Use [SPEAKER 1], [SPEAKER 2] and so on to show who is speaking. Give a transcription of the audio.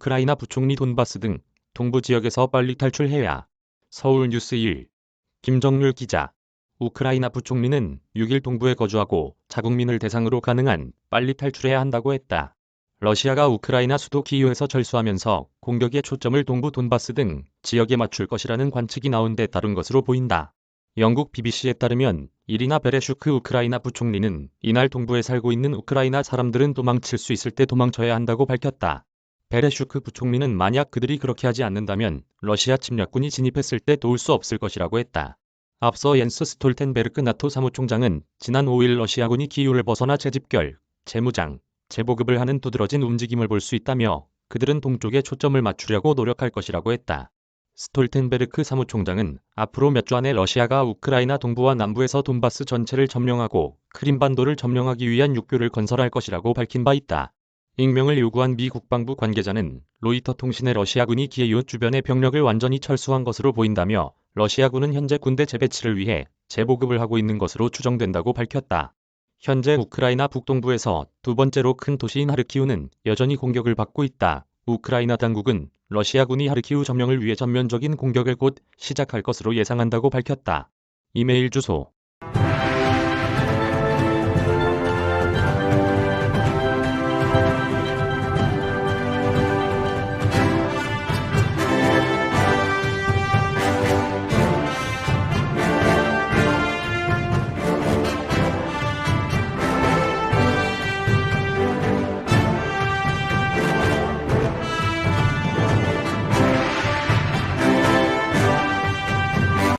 [SPEAKER 1] 우크라이나 부총리 돈바스 등 동부 지역에서 빨리 탈출해야. 서울 뉴스 1. 김정률 기자. 우크라이나 부총리는 6일 동부에 거주하고 자국민을 대상으로 가능한 빨리 탈출해야 한다고 했다. 러시아가 우크라이나 수도 키이우에서 철수하면서 공격의 초점을 동부 돈바스 등 지역에 맞출 것이라는 관측이 나온 데 따른 것으로 보인다. 영국 BBC에 따르면 이리나 베레슈크 우크라이나 부총리는 이날 동부에 살고 있는 우크라이나 사람들은 도망칠 수 있을 때 도망쳐야 한다고 밝혔다. 베레슈크 부총리는 만약 그들이 그렇게 하지 않는다면 러시아 침략군이 진입했을 때 도울 수 없을 것이라고 했다. 앞서 옌스 스톨텐베르크 나토 사무총장은 지난 5일 러시아군이 키이우를 벗어나 재집결, 재무장, 재보급을 하는 두드러진 움직임을 볼 수 있다며 그들은 동쪽에 초점을 맞추려고 노력할 것이라고 했다. 스톨텐베르크 사무총장은 앞으로 몇 주 안에 러시아가 우크라이나 동부와 남부에서 돈바스 전체를 점령하고 크림반도를 점령하기 위한 육교를 건설할 것이라고 밝힌 바 있다. 익명을 요구한 미 국방부 관계자는 로이터 통신의 러시아군이 키이우 주변의 병력을 완전히 철수한 것으로 보인다며 러시아군은 현재 군대 재배치를 위해 재보급을 하고 있는 것으로 추정된다고 밝혔다. 현재 우크라이나 북동부에서 두 번째로 큰 도시인 하르키우는 여전히 공격을 받고 있다. 우크라이나 당국은 러시아군이 하르키우 점령을 위해 전면적인 공격을 곧 시작할 것으로 예상한다고 밝혔다. 이메일 주소